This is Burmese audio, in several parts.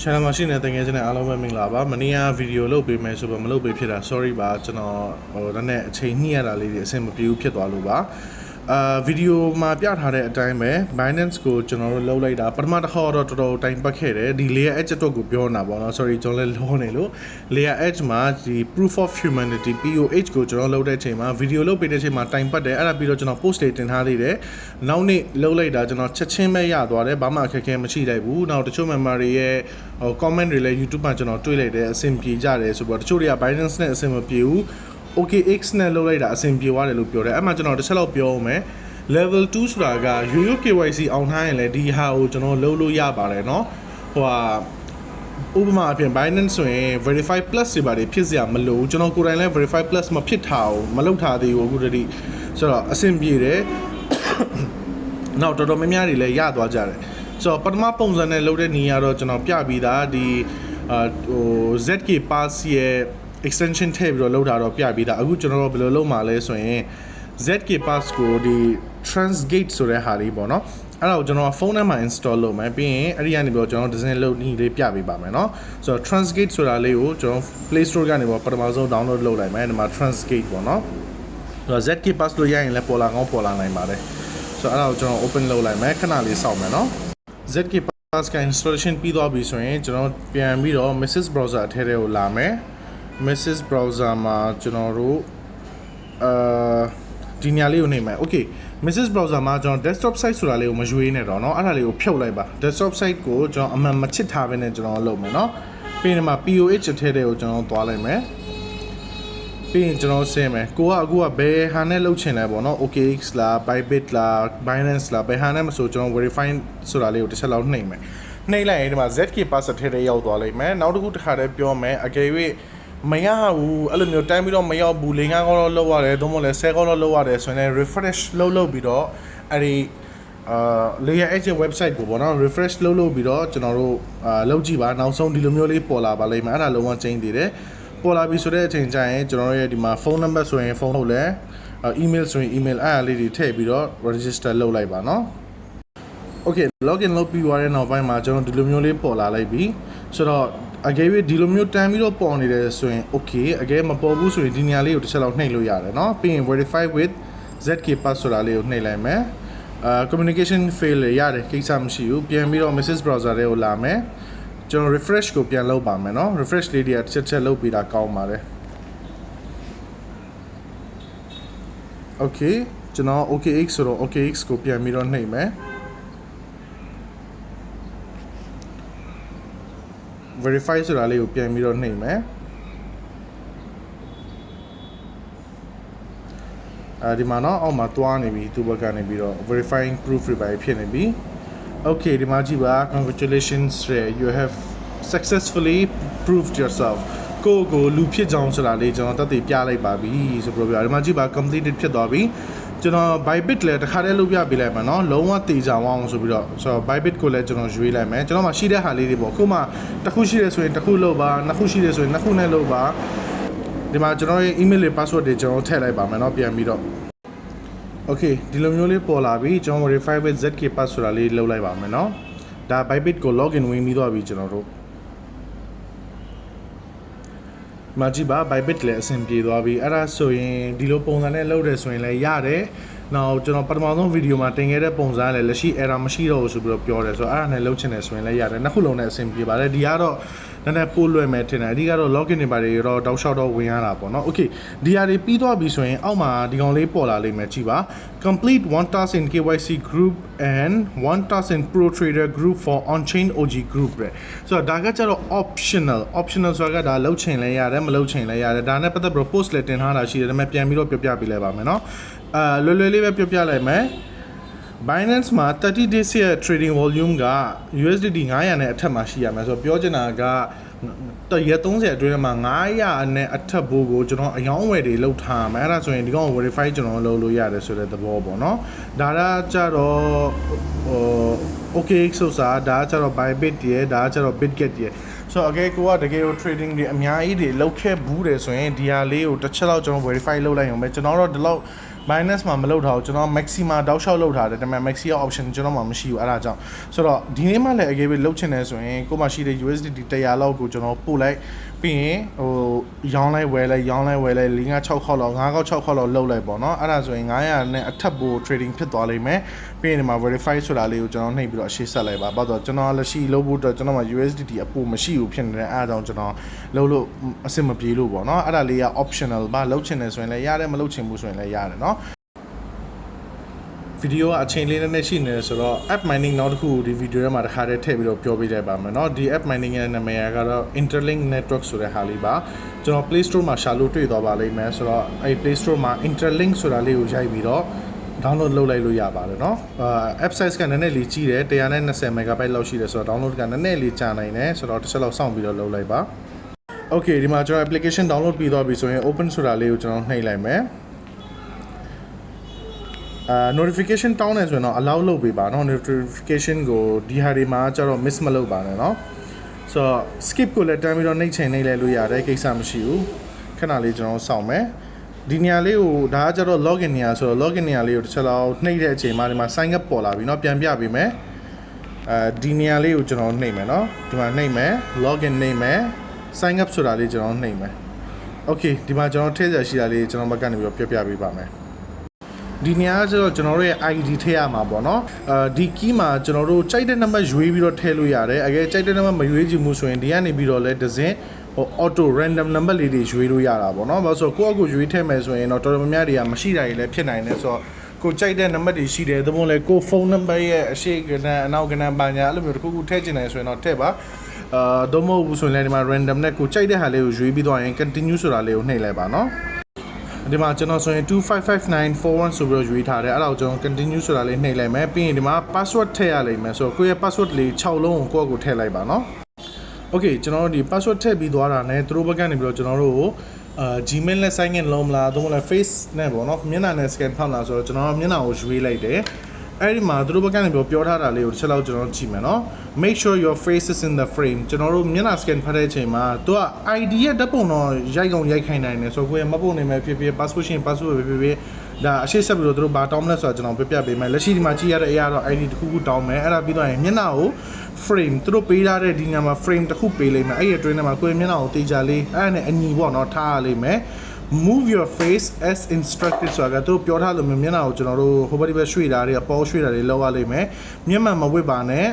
channel မှာရှိနေတဲ့တကယ်ချင်းနဲ့အားလုံးပဲမင်္ဂလာပါမနေ့ကဗီဒီယိုလုပ်ပေးမယ်ဆိုတော့မလုပ်ပေးဖြစ်တာ sorry ပါကျွန်တော်ဟိုဒါနဲ့အချိန်ညှိရတာလေးတွေအဆင်မပြေဘူးဖြစ်သွားလို့ပါ အာဗီဒီယိုမှာပြထားတဲ့အတိုင်းပဲ Binance ကိုကျွန်တော်တို့လုပ်လိုက်တာပထမတစ်ခေါက်တော့တော်တော်တိုင်ပတ်ခဲ့တယ်ဒီ layer edge အတွက်ကိုပြောနေတာပေါ့နော် sorry ကျွန်တော်လည်းလောနေလို့ layer edge မှာဒီ proof of humanity POH ကိုကျွန်တော်လုပ်တဲ့အချိန်မှာဗီဒီယိုလုပ်ပေးတဲ့အချိန်မှာတိုင်ပတ်တယ်အဲ့ဒါပြီးတော့ကျွန်တော် post လေးတင်ထားသေးတယ်နောက်နေ့လုပ်လိုက်တာကျွန်တော်ချက်ချင်းပဲရသွားတယ်ဘာမှအခက်အခဲမရှိလိုက်ဘူးနောက်တချို့ member တွေရဲ့ဟို comment တွေလည်း YouTube မှာကျွန်တော်တွေ့လိုက်တယ်အဆင်ပြေကြတယ်ဆိုတော့တချို့တွေက Binance နဲ့အဆင်မပြေဘူး OKX နဲ့လုပ်လိုက်တာအဆင်ပြေသွားတယ်လို့ပြောတယ်အဲ့မှာကျွန်တော်တစ်ချက်လောက်ပြောအောင်မယ် level 2ဆိုတာက YoYo KYC အောင်ထားရင်လည်းဒီဟာကိုကျွန်တော်လုပ်လို့ရပါတယ်เนาะဟိုဟာဥပမာအဖြစ် Binance ဆိုရင် verify plus တွေပါတယ်ဖြစ်စရာမလိုဘူးကျွန်တော်ကိုယ်တိုင်လည်း verify plus မဖြစ်ထားဘူးမလုပ်ထားသေးဘူးအခုတည်းဆိုတော့အဆင်ပြေတယ် နောက်တော်တော်များများတွေလည်းရသွားကြတယ်ဆိုတော့ပထမပုံစံနဲ့လုပ်တဲ့နေရာတော့ကျွန်တော်ပြပြီးသားဒီအာဟို ZK pass ရဲ့ extension ထည့်ပြီးတော့လုပ်တာတော့ပြပြီးသားအခုကျွန်တော်တို့ဘယ်လိုလုပ်မှာလဲဆိုရင် ZK pass ကိုဒီ transgate ဆိုတဲ့ဟာလေးပေါ့နော်အဲ့ဒါကိုကျွန်တော်ဖုန်းထဲမှာ install လုပ်မယ်ပြီးရင်အဲ့ဒီကနေပြီးတော့ကျွန်တော် design လုပ်နည်းလေးပြပေးပါမယ်เนาะဆိုတော့ transgate ဆိုတာလေးကိုကျွန်တော် Play Store ကနေပေါ့ပထမဆုံး download လုပ်လိုက်မယ်ဒီမှာ transgate ပေါ့နော်ဆိုတော့ ZK pass လို့ရရင်လည်းပေါ်လာကောင်းပေါ်လာနိုင်ပါတယ်ဆိုတော့အဲ့ဒါကိုကျွန်တော် open လုပ်လိုက်မယ်ခဏလေးစောင့်မယ်เนาะ ZK pass က installation ပြီးသွားပြီဆိုရင်ကျွန်တော်ပြန်ပြီးတော့ Mrs browser အထဲထဲကိုလာမယ် Mrs browser မှာကျွန်တော်တို့အာဒီညာလေးကိုနှိပ်မယ် okay Mrs browser မှာကျွန်တော် desktop site ဆိုတာလေးကိုမရွေးနဲ့တော့เนาะအဲ့ဒါလေးကိုဖြုတ်လိုက်ပါ desktop site ကိုကျွန်တော်အမှန်မချစ်ထားဘဲနဲ့ကျွန်တော်လုပ်မယ်เนาะပြီးရင်ဒီမှာ POH အထဲထဲကိုကျွန်တော်သွားလိုက်မယ်ပြီးရင်ကျွန်တော်ဆင်းမယ်ကိုကအခုကဘယ်ဟာနဲ့လုပ်ချင်လဲပေါ့နော် OKX လား Bybit လား Binance လားဘယ်ဟာနဲ့မဆိုကျွန်တော် verify ဆိုတာလေးကိုတစ်ချက်လောက်နှိပ်မယ်နှိပ်လိုက်ရင်ဒီမှာ ZK pass ထဲထဲရောက်သွားလိမ့်မယ်နောက်တစ်ခုတစ်ခါတည်းပြောမယ်အကယ်၍ မရဘူးအဲ့လိုမျိုးတိုင်းပြီးတော့မရောက်ဘူး၄၅ကောင်းတော့လောက်ရတယ်သို့မဟုတ်လဲ10ကောင်းတော့လောက်ရတယ်ဆိုရင်လည်း refresh လုပ်လုပ်ပြီးတော့အဲ့ဒီအာ layer edge website ကိုပေါ့နော် refresh လုပ်လုပ်ပြီးတော့ကျွန်တော်တို့အာလုပ်ကြည့်ပါနောက်ဆုံးဒီလိုမျိုးလေးပေါ်လာပါလိမ့်မယ်အဲ့ဒါလုံးဝချင်းသေးတယ်ပေါ်လာပြီဆိုတဲ့အချိန်ကျရင်ကျွန်တော်တို့ရဲ့ဒီမှာ phone number ဆိုရင်ဖုန်းထုတ်လဲ email ဆိုရင် email အဲ့အလေးတွေထည့်ပြီးတော့ register လုပ်လိုက်ပါနော် Okay login လုပ်ပြီးသွားတဲ့နောက်ပိုင်းမှာကျွန်တော်ဒီလိုမျိုးလေးပေါ်လာလိုက်ပြီဆိုတော့ အကယ်၍ဒီလိုမျိုးတန်းပြီးတော့ပေါ်နေတယ်ဆိုရင် okay အကယ်မပေါ်ဘူးဆိုရင်ဒီနေရာလေးကိုတစ်ချက်လောက်နှိပ်လို့ရတယ်เนาะပြီးရင် verify with zk pass ဆိုတာလေးကိုနှိပ်လိုက်မယ်အာ communication fail ရတယ်ကိစ္စမရှိဘူးပြန်ပြီးတော့ message browser တွေကိုလာမယ်ကျွန်တော် refresh ကိုပြန်လုပ်ပါမယ်เนาะ refresh လေးတွေကတစ်ချက်ချက်လုပ်ပြီးတာကောင်းပါတယ် okay ကျွန်တော် OKX ဆိုတော့ OKX ကိုပြန်ပြီးတော့နှိပ်မယ် verify ဆိုတာလေးကိုပြန်ပြီးတော့နှိပ်မယ်အဲဒီမှာတော့အောက်မှာတွားနေပြီသူ့ဘက်ကနေပြီးတော့ verifying proof တွေပါဖြစ်နေပြီ okay ဒီမှာကြည့်ပါ congratulations you have successfully proved yourself ကိုကိုလူဖြစ်ကြောင်းဆိုတာလေးကျွန်တော်တက်တည်ပြလိုက်ပါပြီဆိုပြီးတော့ဒီမှာကြည့်ပါ completed ဖြစ်သွားပြီ ကျွန်တော် Bybit လည်းတစ်ခါတည်းလုပ်ပြပေးလိုက်မှာเนาะလုံးဝတေချာအောင်ဆိုပြီးတော့ဆိုတော့ Bybit ကိုလည်းကျွန်တော်ရွေးလိုက်မယ်ကျွန်တော်မှရှိတဲ့ဟာလေးတွေပေါ့အခုမှတစ်ခုရှိတယ်ဆိုရင်တစ်ခုလုပ်ပါနှစ်ခုရှိတယ်ဆိုရင်နှစ်ခုနဲ့လုပ်ပါဒီမှာကျွန်တော်ရဲ့ email တွေ password တွေကျွန်တော်ထည့်လိုက်ပါမယ်เนาะပြန်ပြီးတော့ Okay ဒီလိုမျိုးလေးပေါ်လာပြီကျွန်တော် verify with zk pass ဆိုတာလေးလုပ်လိုက်ပါမယ်เนาะဒါ Bybit ကို login ဝင်ပြီးတော့ပြီကျွန်တော်တို့ မကြည့်ပါ Bybit လည်းအဆင်ပြေသွားပြီအဲ့ဒါဆိုရင်ဒီလိုပုံစံနဲ့လုပ်တယ်ဆိုရင်လည်းရတယ်နောက်ကျွန်တော်ပထမဆုံးဗီဒီယိုမှာတင်ခဲ့တဲ့ပုံစံကလည်းလက်ရှိ error မရှိတော့ဘူးဆိုပြီးတော့ပြောတယ်ဆိုတော့အဲ့ဒါနဲ့လုပ်ချင်တယ်ဆိုရင်လည်းရတယ်နှစ်ခုလုံးနဲ့အဆင်ပြေပါတယ်ဒီကတော့ နည်းနည်းပို့လွယ်မယ်ထင်တယ်အဓိကတော့ login တွေပါတွေတော့တောက်လျှောက်တော့ဝင်ရတာပေါ့နော် okay ဒီဟာတွေပြီးသွားပြီဆိုရင်အောက်မှာဒီကောင်လေးပေါ်လာလိမ့်မယ်ကြည့်ပါ complete one task in KYC group and one task in pro trader group for on chain OG group ပဲဆိုတော့ဒါကကျတော့ optional optional ဆိုတာကဒါလောက်ချင်လဲရတယ်မလောက်ချင်လဲရတယ်ဒါနဲ့ပတ်သက်ပြီး post လည်းတင်ထားတာရှိတယ်ဒါပေမဲ့ပြန်ပြီးတော့ပြပြပေးလိုက်ပါမယ်နော်အဲလွယ်လွယ်လေးပဲပြပြလိုက်မယ် Binance မှာ30 days ရဲ့ trading volume က USDT 900နဲ့အထက်မှာရှိရမယ်ဆိုတော့ပြောချင်တာကတရက်30အတွင်းမှာ900နဲ့အထက်ဘိုးကိုကျွန်တော်အယောင်းဝယ်တွေလောက်ထားမယ်အဲ့ဒါဆိုရင်ဒီကောင် verify ကျွန်တော်လုပ်လို့ရတယ်ဆိုတဲ့သဘောပေါ့နော်ဒါကကြတော့ဟို OKX ဆိုတာဒါကကြတော့ Bybit တည်းဒါကကြတော့ Bitget တည်းဆိုတော့အကယ်ကိုကတကယ်ကို trading တွေအများကြီးတွေလောက်ခဲ့ဘူးတယ်ဆိုရင်ဒီဟာလေးကိုတစ်ချက်လောက်ကျွန်တော် verify လုပ်လိုက်အောင်ပဲကျွန်တော်တော့ဒီလောက် Binance မှာမလုပ်ထားဘူးကျွန်တော် Maxima တောက်လျှောက်လုပ်ထားတယ်ဒါပေမဲ့ Maxi option ကျွန်တော်မှမရှိဘူးအဲ့ဒါကြောင့်ဆိုတော့ဒီနေ့မှလည်းအကယ်၍လုပ်ချင်တယ်ဆိုရင်ကိုယ်မှရှိတဲ့ USDT 100လောက်ကိုကျွန်တော်ပို့လိုက် ပြီးရင်ဟိုရောင်းလိုက်ဝယ်လိုက်ရောင်းလိုက်ဝယ်လိုက်၄၅6ခေါက်လောက်၅ခေါက်6ခေါက်လောက်လုပ်လိုက်ပေါ့နော်အဲ့ဒါဆိုရင်900နဲ့အထက်ပို trading ဖြစ်သွားလိမ့်မယ်ပြီးရင်ဒီမှာ verify ဆိုတာလေးကိုကျွန်တော်နှိပ်ပြီးတော့အရှိဆက်လိုက်ပါဘာလို့ကျွန်တော်လက်ရှိလုပ်ဖို့အတွက်ကျွန်တော်မှာ USDT အပိုမရှိဘူးဖြစ်နေတယ်အဲ့ဒါကြောင့်ကျွန်တော်လုပ်လို့အဆင်မပြေလို့ပေါ့နော်အဲ့ဒါလေးက optional ပါလုပ်ချင်တယ်ဆိုရင်လည်းရတယ်မလုပ်ချင်ဘူးဆိုရင်လည်းရတယ်နော် ဗီဒီယိုကအချိန်လေးနဲ့ရှိနေတယ်ဆိုတော့ app mining နောက်တစ်ခုဒီဗီဒီယိုထဲမှာတစ်ခါတည်းထည့်ပြီးတော့ပြောပြလိုက်ပါမယ်เนาะဒီ app mining ရဲ့နာမည်ကတော့ interlink network ဆိုတဲ့ဟာလေးပါကျွန်တော် play store မှာရှာလို့တွေ့သွားပါလိမ့်မယ်ဆိုတော့အဲ့ play store မှာ interlink ဆိုတာလေးကိုရိုက်ပြီးတော့ download လုပ်လိုက်လို့ရပါတယ်เนาะအာ app size ကနည်းနည်းလေးကြီးတယ်120 megabyte လောက်ရှိတယ်ဆိုတော့ download ကနည်းနည်းလေးကြာနိုင်တယ်ဆိုတော့တစ်ချက်လောက်စောင့်ပြီးတော့လုပ်လိုက်ပါ Okay ဒီမှာကျွန်တော် application download ပြီးသွားပြီဆိုရင် open ဆိုတာလေးကိုကျွန်တော်နှိပ်လိုက်မယ် အာ notification တောင်းနေဆိုရင်တော့ allow လုပ်ပေးပါเนาะ notification ကိုဒီဟာတွေမှာကျတော့ miss မလုပ်ပါနဲ့เนาะဆိုတော့ skip ကိုလည်းတမ်းပြီးတော့နှိပ်ချင်နှိပ်လဲလို့ရတယ်ကိစ္စမရှိဘူးခဏလေးကျွန်တော်စောင့်မယ်ဒီနေရာလေးကိုဒါကကျတော့ login နေရာဆိုတော့ login နေရာလေးကိုတစ်ချက်လောက်နှိပ်တဲ့အချိန်မှာဒီမှာ sign up ပေါ်လာပြီเนาะပြန်ပြပေးမယ်အဲဒီနေရာလေးကိုကျွန်တော်နှိပ်မယ်เนาะဒီမှာနှိပ်မယ် login နှိပ်မယ် sign up ဆိုတာလေးကျွန်တော်နှိပ်မယ် okay ဒီမှာကျွန်တော်ထည့်ရရှိတာလေးကျွန်တော်ဘက်ကနေပြီးတော့ပြပြပေးပါမယ် ဒီနေရာကကျတော့ကျွန်တော်တို့ရဲ့ ID ထည့်ရမှာပေါ့နော်အဲဒီ key မှာကျွန်တော်တို့ကြိုက်တဲ့နံပါတ်ရွေးပြီးတော့ထည့်လို့ရတယ်အကယ်ကြိုက်တဲ့နံပါတ်မရွေးချင်ဘူးဆိုရင်ဒီကနေပြီးတော့လဲဒဇင်ဟို auto random number လေးတွေရွေးလို့ရတာပေါ့နော်ဘာလို့ဆိုတော့ကိုယ့်အကူရွေးထည့်မယ်ဆိုရင်တော့တော်တော်များများတွေကမရှိတာတွေလည်းဖြစ်နိုင်တယ်ဆိုတော့ကိုကြိုက်တဲ့နံပါတ်တွေရှိတယ်သဘောလဲကိုဖုန်းနံပါတ်ရဲ့အရှိကနန်းအနောက်ကနန်းပါညာအဲ့လိုမျိုးတစ်ခုခုထည့်ချင်တယ်ဆိုရင်တော့ထည့်ပါအာတော့မဟုတ်ဘူးဆိုရင်လည်းဒီမှာ random နဲ့ကိုကြိုက်တဲ့ဟာလေးကိုရွေးပြီးတော့ရင် continue ဆိုတာလေးကိုနှိပ်လိုက်ပါနော် ဒီမှာကျွန်တော်ဆိုရင်255941ဆိုပြီးတော့ရွေးထားတယ်အဲ့ဒါကိုကျွန်တော် continue ဆိုတာလေးနှိပ်လိုက်မယ်ပြီးရင်ဒီမှာ password ထည့်ရလိမ့်မယ်ဆိုတော့ကိုယ့်ရဲ့ password လေး6လုံးကိုကိုယ့်အကိုထည့်လိုက်ပါနော် Okay ကျွန်တော်တို့ဒီ password ထည့်ပြီးသွားတာ ਨੇ သူတို့ဘက်ကနေပြီးတော့ကျွန်တော်တို့ကိုအာ Gmail နဲ့ sign in လုပ်မလားသို့မဟုတ် face နဲ့ပေါ့နော်မျက်နှာနဲ့ scan ဖောက်လာဆိုတော့ကျွန်တော်တို့မျက်နှာကိုရွေးလိုက်တယ် အဲ့ဒီမှာသူတို့ဘက်ကနေပြောပြောထားတာလေးကိုတစ်ချက်လောက်ကျွန်တော်ကြည့်မယ်နော် make sure your face is in the frame ကျွန်တော်တို့မျက်နှာ scan ဖတ်တဲ့အချိန်မှာသူက ID ရဲ့ဓာတ်ပုံတော့ရိုက်ကောင်ရိုက်ခိုင်းနိုင်တယ်ဆိုတော့ကိုယ်ရမပုံနေမယ်ဖြစ်ဖြစ် passport ရှင် passport ပဲဖြစ်ဖြစ်ဒါအရှိဆက်ပြီးတော့သူတို့ဘာတောင်းမလဲဆိုတာကျွန်တော်ပြပြပေးမယ်လက်ရှိဒီမှာကြည့်ရတဲ့အရာတော့ ID တစ်ခုခုတောင်းမယ်အဲ့ဒါပြီးတော့ရင်မျက်နှာကို frame သူတို့ပေးထားတဲ့ဒီညမှာ frame တစ်ခုပေးလိုက်မယ်အဲ့ဒီအတွင်းထဲမှာကိုယ်မျက်နှာကိုတေချာလေးအဲ့ဒါနဲ့အညီပေါ့နော်ထားရလိမ့်မယ် move your face as instructed ဆိုတာကသူတို့ပြောထားလို့မျိုးမျက်နှာကိုကျွန်တော်တို့ဟိုဘက်ဒီဘက်ရွှေ့တာတွေအပေါ်ရွှေ့တာတွေလောက်ရလိမ့်မယ်မျက်မှန်မဝစ်ပါနဲ့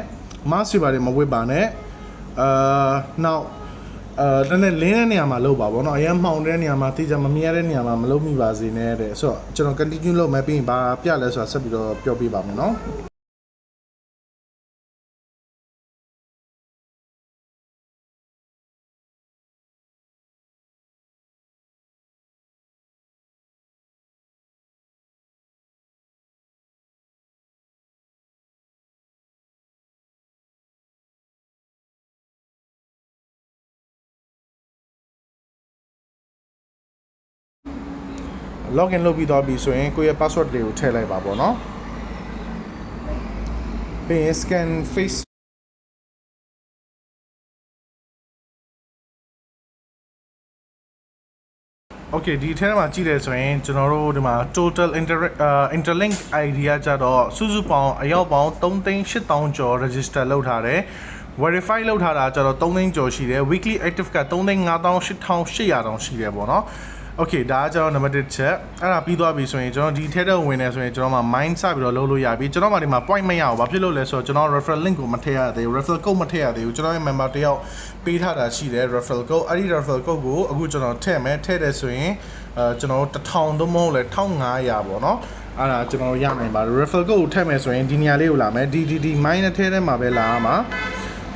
mask တွေပါတွေမဝစ်ပါနဲ့အာနောက်အာနည်းနည်းလင်းတဲ့နေရာမှာလုပ်ပါဗောနော်အရင်မှောင်တဲ့နေရာမှာတေချာမမြင်ရတဲ့နေရာမှာမလုပ်မိပါစေနဲ့တဲ့ဆိုတော့ကျွန်တော် continue လုပ်မယ်ပြီးရင်ဘာပြလဲဆိုတာဆက်ပြီးတော့ပြောပြပါမယ်နော် login လုပ်ပြီးသွားပြီဆိုရင်ကိုယ့်ရဲ့ password တွေကိုထည့်လိုက်ပါပေါ့နော်ပြီးရင် scan face Okay ဒီထဲမှာကြည့်တယ်ဆိုရင်ကျွန်တော်တို့ဒီမှာ total inter uh, interlink ID ကကြတော့စုစုပေါင်းအယောက်ပေါင်း3,8000ကျော် register လုပ်ထားတယ် verify လုပ်ထားတာကျတော့3သိန်းကျော်ရှိတယ် weekly active က3,5800တောင်ရှိတယ်ပေါ့နော် Okay ဒါကကျွန်တော် number 1ချက်အဲ့ဒါပြီးသွားပြီဆိုရင်ကျွန်တော်ဒီထဲတော့ဝင်နေဆိုရင်ကျွန်တော်မှ mind စပြီးတော့လုပ်လို့ရပြီကျွန်တော်မှဒီမှာ point မရဘူးဘာဖြစ်လို့လဲဆိုတော့ကျွန်တော် referral link ကိုမထည့်ရသေးဘူး referral code မထည့်ရသေးဘူးကျွန်တော်ရဲ့ member တယောက်ပေးထားတာရှိတယ် referral code အဲ့ဒီ referral code ကိုအခုကျွန်တော်ထည့်မယ်ထည့်တယ်ဆိုရင်အဲကျွန်တော်1000တော့မဟုတ်လဲ1500ပေါ့နော်အဲ့ဒါကျွန်တော်ရနိုင်ပါတယ် referral code ကိုထည့်မယ်ဆိုရင်ဒီနေရာလေးကိုလာမယ်ဒီဒီဒီ mind နဲ့ထဲထဲမှာပဲလာမှာ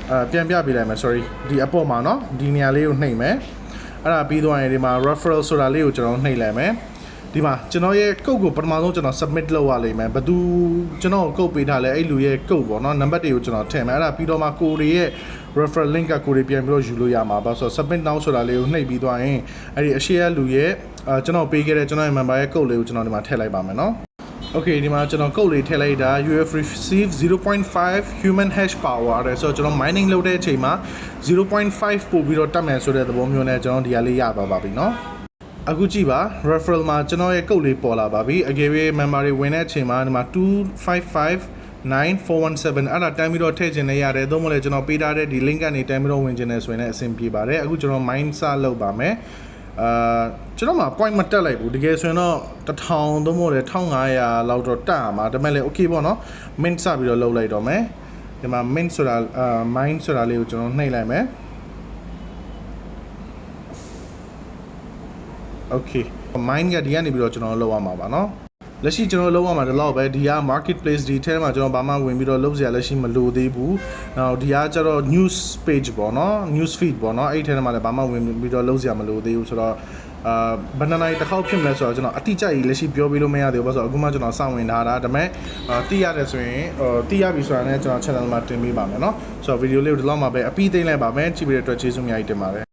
အဲပြန်ပြပေးလိုက်မယ် sorry ဒီအပေါ်မှာနော်ဒီနေရာလေးကိုနှိပ်မယ် အဲ့ဒါပြီးသွားရင်ဒီမှာ referral ဆိုတာလေးကိုကျွန်တော်နှိပ်လိုက်မယ်ဒီမှာကျွန်တော်ရဲ့ code ကိုပထမဆုံးကျွန်တော် submit လုပ်ရလိမ့်မယ်ဘယ်သူကျွန်တော် code ပေးထားလဲအဲ့လူရဲ့ code ပေါ့နော်နံပါတ်တွေကိုကျွန်တော်ထည့်မယ်အဲ့ဒါပြီးတော့မှကိုယ်တွေရဲ့ referral link ကကိုယ်တွေပြန်ပြီးတော့ယူလို့ရမှာပါဆိုတော့ submit now ဆိုတာလေးကိုနှိပ်ပြီးသွားရင်အဲ့ဒီအရှိရလူရဲ့အာကျွန်တော်ပေးခဲ့တဲ့ကျွန်တော်ရဲ့ member ရဲ့ code လေးကိုကျွန်တော်ဒီမှာထည့်လိုက်ပါမယ်နော် Okay ဒီမှာကျွန်တော် code လေးထည့်လိုက်တာ you have received 0.5 human hash power တဲ့ဆိုတော့ကျွန်တော် mining လုပ်တဲ့အချိန်မှာ 0.5ပို့ပြီးတော့တက်မယ်ဆိုတဲ့သဘောမျိုးနဲ့ကျွန်တော်ဒီဟာလေးရပါပါပြီเนาะ အခုကြည့်ပါ referral မှာကျွန်တော်ရဲ့ကုတ်လေးပေါ်လာပါပြီအကယ်၍ member တွေဝင်တဲ့အချိန်မှာဒီမှာ255 9417အဲ့ဒါတန်းပြီးတော့ထည့်ခြင်းလည်းရတယ်သို့မဟုတ်လည်းကျွန်တော်ပေးထားတဲ့ဒီ link ကနေတန်းပြီးတော့ဝင်ခြင်းလည်းဆိုရင်လည်းအဆင်ပြေပါတယ်အခုကျွန်တော် mind စလုပ်ပါမယ်အာကျွန်တော်မှာ point မတက်လိုက်ဘူးတကယ်ဆိုရင်တော့1000သို့မဟုတ်လည်း1500လောက်တော့တက်ရမှာဒါပေမဲ့လည်း okay ပေါ့နော် mint စပြီးတော့လုပ်လိုက်တော့မယ် ဒီမှာ mint ဆိုတာအာ mind ဆိုတာလေးကိုကျွန်တော်နှိပ်လိုက်မယ် okay mind ကဒီကနေပြီးတော့ကျွန်တော်လောက်ရမှာပါเนาะလက်ရှိကျွန်တော်လောက်ရမှာဒီလောက်ပဲဒီက marketplace ဒီထဲမှာကျွန်တော်ဘာမှဝင်ပြီးတော့လုပ်စရာလက်ရှိမလိုသေးဘူး။နောက်ဒီကကျတော့ news page ပေါ့နော် news feed ပေါ့နော်အဲ့ဒီထဲမှာလည်းဘာမှဝင်ပြီးတော့လုပ်စရာမလိုသေးဘူးဆိုတော့ အာဘယ်နှစ်နိုင်တစ်ခေါက်ဖြစ်မလဲဆိုတော့ကျွန်တော်အတိအကျကြီးလက်ရှိပြောပြလို့မရသေးဘူးဘာလို့ဆိုတော့အခုမှကျွန်တော်စောင့်ဝင်ထားတာဒါပေမဲ့အာတိရတယ်ဆိုရင်ဟိုတိရပြီဆိုတာနဲ့ကျွန်တော် channel မှာတင်ပေးပါမယ်เนาะဆိုတော့ဗီဒီယိုလေးကိုဒီလောက်မှာပဲအပြီးသိမ်းလိုက်ပါမယ်ကြည့်ပြီးတဲ့အတွက်ကျေးဇူးအများကြီးတင်ပါတယ်